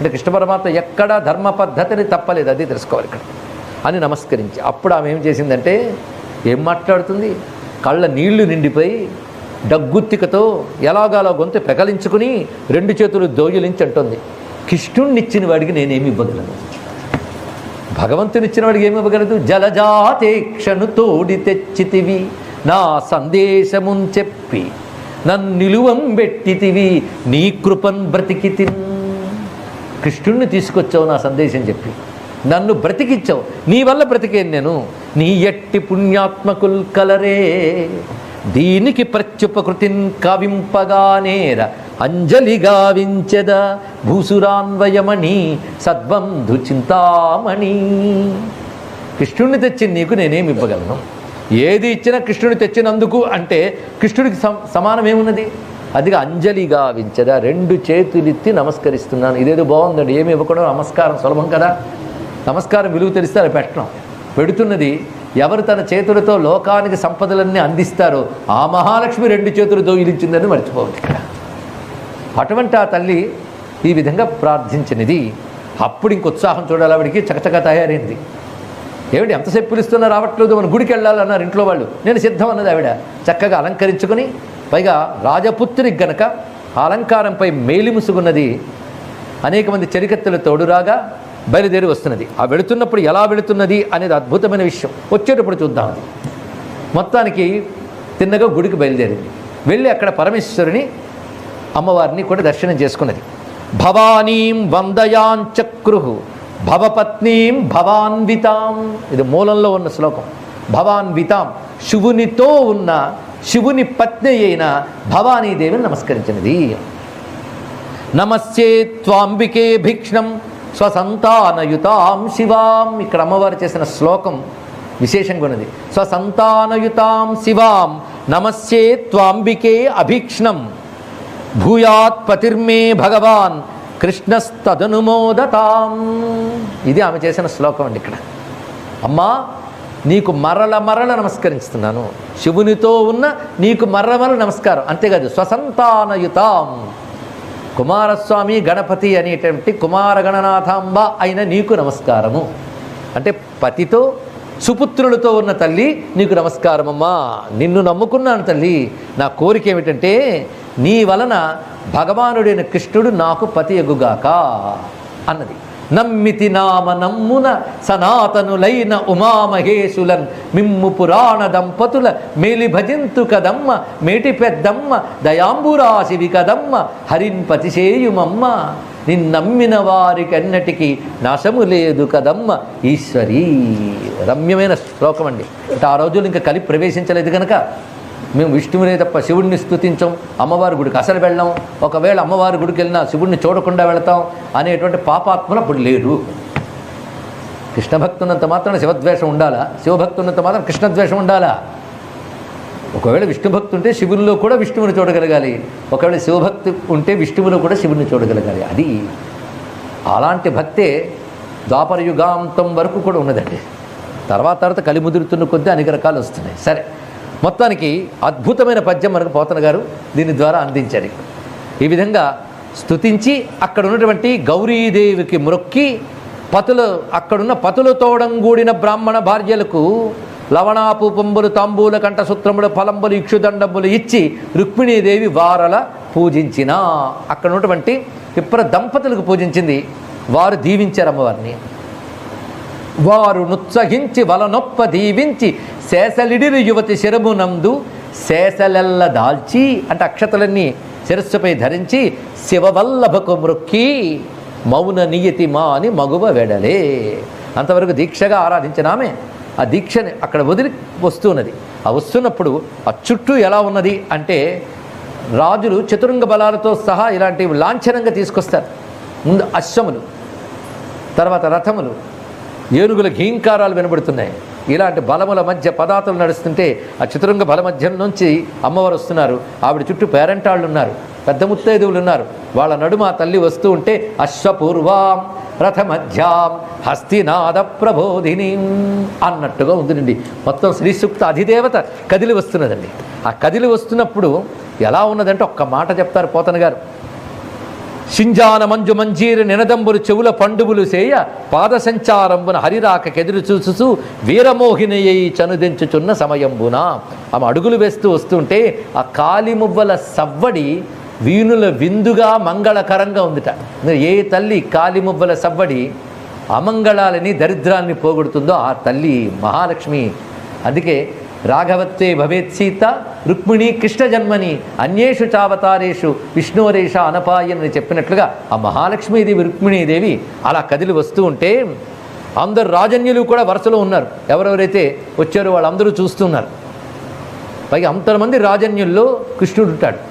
అంటే కృష్ణ పరమాత్మ ఎక్కడా ధర్మ పద్ధతిని తప్పలేదు అది తెలుసుకోవాలి ఇక్కడ. అని నమస్కరించి అప్పుడు ఆమె ఏం చేసిందంటే ఏం మాట్లాడుతుంది? కళ్ళ నీళ్ళు నిండిపోయి డగ్గుత్తికతో ఎలాగాలో గొంతు పెకలించుకుని రెండు చేతులు దోయలించి అంటుంది. కిష్ణుణ్ణిచ్చిన వాడికి నేనేమి ఇవ్వగలను? భగవంతునిచ్చిన వాడికి ఏమి ఇవ్వగలదు? జలజాతేక్షను తోడి తెచ్చితివి నా సందేశమున్ చెప్పి నన్ను నిలువం పెట్టితివి నీ కృపన్ బ్రతికి కృష్ణుణ్ణి తీసుకొచ్చావు నా సందేశం చెప్పి. నన్ను బ్రతికిచ్చావు. నీ వల్ల బ్రతికేను నేను. నీ ఎట్టి పుణ్యాత్మకుల్ కలరే. దీనికి ప్రత్యుపకృతిన్ కవింపగానేర. అంజలి గావించెద భూసురాన్వయమణి. సద్బంధు చింతామణి. కృష్ణుడిని తెచ్చి నీకు నేనేమి ఇవ్వగలను? ఏది ఇచ్చినా కృష్ణుడిని తెచ్చినందుకు అంటే కృష్ణుడికి సమ అదిగా అంజలి రెండు చేతులెత్తి నమస్కరిస్తున్నాను. ఇదేదో బాగుందండి. ఏమి ఇవ్వకుండా నమస్కారం సులభం కదా? నమస్కారం విలువ తెలిస్తే అది పెట్టడం. పెడుతున్నది ఎవరు తన చేతులతో లోకానికి సంపదలన్నీ అందిస్తారో ఆ మహాలక్ష్మి రెండు చేతులు దోయిలించిందని మర్చిపోవద్దు ఇక్కడ. అటువంటి ఆ తల్లి ఈ విధంగా ప్రార్థించినది. అప్పుడు ఇంక ఉత్సాహం చూడాలి ఆవిడికి. చకచక తయారైంది. ఏమిటి ఎంతసేపు పిలుస్తున్నా రావట్లేదు. మన గుడికి వెళ్ళాలన్నారు ఇంట్లో వాళ్ళు. నేను సిద్ధం అన్నది ఆవిడ. చక్కగా అలంకరించుకొని పైగా రాజపుత్రికి గనక అలంకారంపై మేలిముసుగున్నది అనేక మంది చెరికత్తెల తోడురాగా బయలుదేరి వస్తున్నది. ఆ వెళుతున్నప్పుడు ఎలా వెళుతున్నది అనేది అద్భుతమైన విషయం. వచ్చేటప్పుడు చూద్దాం అది. మొత్తానికి తిన్నగా గుడికి బయలుదేరింది. వెళ్ళి అక్కడ పరమేశ్వరుని అమ్మవారిని కూడా దర్శనం చేసుకున్నది. భవానీం వందయాంచక్రు భవపత్నీం భవాన్వితాం. ఇది మూలంలో ఉన్న శ్లోకం. భవాన్వితాం శివునితో ఉన్న శివుని పత్ని అయిన భవానీదేవిని నమస్కరించినది. నమస్తే త్వాంబికే భీక్ష్ణం స్వసంతానయుతాం శివాం. ఇక్కడ అమ్మవారు చేసిన శ్లోకం విశేషంగా ఉన్నది. స్వసంతానయుతాం శివాం. నమస్తే త్వాంబికే అభీక్ష్ణం. భూయాత్ పతిర్మే భగవాన్. కృష్ణస్తదనుమోదతాం. ఇది ఆమె చేసిన శ్లోకం అండి ఇక్కడ. అమ్మా నీకు మరల మరల నమస్కరిస్తున్నాను. శివునితో ఉన్న నీకు మరల మరల నమస్కారం. అంతేకాదు స్వసంతానయుతాం. కుమారస్వామి గణపతి అనేటువంటి కుమార గణనాథాంబ అయిన నీకు నమస్కారము. అంటే పతితో సుపుత్రులతో ఉన్న తల్లి నీకు నమస్కారమమ్మా. నిన్ను నమ్ముకున్నాను తల్లి. నా కోరిక ఏమిటంటే నీ వలన భగవానుడైన కృష్ణుడు నాకు పతి ఎగుగాక అన్నది. నమ్మితి నామ నమ్మున సనాతనులైన ఉమామహేశులన్ మిమ్ము పురాణ దంపతుల మేలి భజింతు కదమ్మ మేటి పెద్దమ్మ దయాంబురాశివి కదమ్మ హరిన్ పతిసేయుమమ్మ నిన్నమ్మిన వారికన్నటికీ నాశము లేదు కదమ్మ. ఈశ్వరీ రమ్యమైన శ్లోకం అండి అంటే ఆ రోజులు ఇంకా కలిపి ప్రవేశించలేదు కనుక మేము విష్ణువునే తప్ప శివుడిని స్థుతించం అమ్మవారి గుడికి అసలు వెళ్ళాం. ఒకవేళ అమ్మవారి గుడికి వెళ్ళినా శివుడిని చూడకుండా వెళతాం అనేటువంటి పాపాత్మలు అప్పుడు లేరు. కృష్ణ భక్తున్నంత మాత్రం శివద్వేషం ఉండాలా? శివభక్తున్నంత మాత్రం కృష్ణద్వేషం ఉండాలా? ఒకవేళ విష్ణుభక్తి ఉంటే శివునిలో కూడా విష్ణువుని చూడగలగాలి. ఒకవేళ శివభక్తి ఉంటే విష్ణువులో కూడా శివుని చూడగలగాలి. అది అలాంటి భక్తే ద్వాపర యుగాంతం వరకు కూడా ఉన్నదండి. తర్వాత తర్వాత కలిముదురుతున్న కొద్దీ అనేక రకాలు వస్తున్నాయి. సరే. మొత్తానికి అద్భుతమైన పద్యం మనకు పోతన గారు దీని ద్వారా అందించారు. ఈ విధంగా స్తుతించి అక్కడ ఉన్నటువంటి గౌరీదేవికి మొక్కి పతులు అక్కడున్న పతులు తోడంగూడిన బ్రాహ్మణ భార్యలకు లవణాపు పొంబులు తాంబూల కంఠసూత్రములు ఫలంబులు ఇక్షుదండములు ఇచ్చి రుక్మిణీదేవి వారల పూజించిన. అక్కడ ఉన్నటువంటి విప్ర దంపతులకు పూజించింది వారు దీవించారు అమ్మవారిని వారు నుత్సహించి వలనొప్ప దీవించి శేషలిడిరి యువతి శరమునందు శేషలెల్ల దాల్చి అంటే అక్షతలన్నీ శిరస్సుపై ధరించి శివవల్లభకు మృక్కి మౌన నియతి మా అని మగువ వెడలే. అంతవరకు దీక్షగా ఆరాధించిన ఆమె ఆ దీక్షని అక్కడ వదిలి వస్తున్నది. ఆ వస్తున్నప్పుడు ఆ చుట్టూ ఎలా ఉన్నది అంటే రాజులు చతురంగ బలాలతో సహా ఇలాంటివి లాంఛనంగా తీసుకొస్తారు. ముందు అశ్వములు తర్వాత రథములు ఏనుగుల ఘీంకారాలు వినబడుతున్నాయి. ఇలాంటి బలముల మధ్య పదార్థాలు నడుస్తుంటే ఆ చతురంగ బల మధ్యం నుంచి అమ్మవారు వస్తున్నారు. ఆవిడ చుట్టూ పేరెంటాళ్ళు ఉన్నారు. పెద్ద ముత్తైదువులు ఉన్నారు. వాళ్ళ నడుమ తల్లి వస్తూ ఉంటే అశ్వపూర్వాం రథమధ్యాం హస్తినాద ప్రబోధిని అన్నట్టుగా ఉందినండి. మొత్తం శ్రీ సూక్త అధిదేవత కదిలి వస్తున్నదండి. ఆ కదిలి వస్తున్నప్పుడు ఎలా ఉన్నదంటే ఒక్క మాట చెప్తారు పోతన గారు. సింజాన మంజు మంజీరి నినదంబులు చెవుల పండుబులు సేయ పాద సంచారంబున హరిరాక కెదురు చూసుచు వీరమోహినయ్యి సమయంబున. ఆమె అడుగులు వేస్తూ వస్తుంటే ఆ కాలిమువ్వల సవ్వడి వీణుల విందుగా మంగళకరంగా ఉందిట. ఏ తల్లి కాలిమువ్వల సవ్వడి అమంగళాలని దరిద్రాన్ని పోగొడుతుందో ఆ తల్లి మహాలక్ష్మి. అందుకే రాఘవత్వే భవేత్ సీత రుక్మిణి కృష్ణ జన్మని అన్యేషు చావతారేషు విష్ణువరేష అనపాయన్ అని చెప్పినట్లుగా ఆ మహాలక్ష్మీదేవి రుక్మిణీదేవి అలా కదిలి వస్తూ ఉంటే అందరు రాజన్యులు కూడా వరుసలో ఉన్నారు. ఎవరెవరైతే వచ్చారో వాళ్ళందరూ చూస్తున్నారు. పైగా అంతమంది రాజన్యుల్లో కృష్ణుడు ఉంటాడు.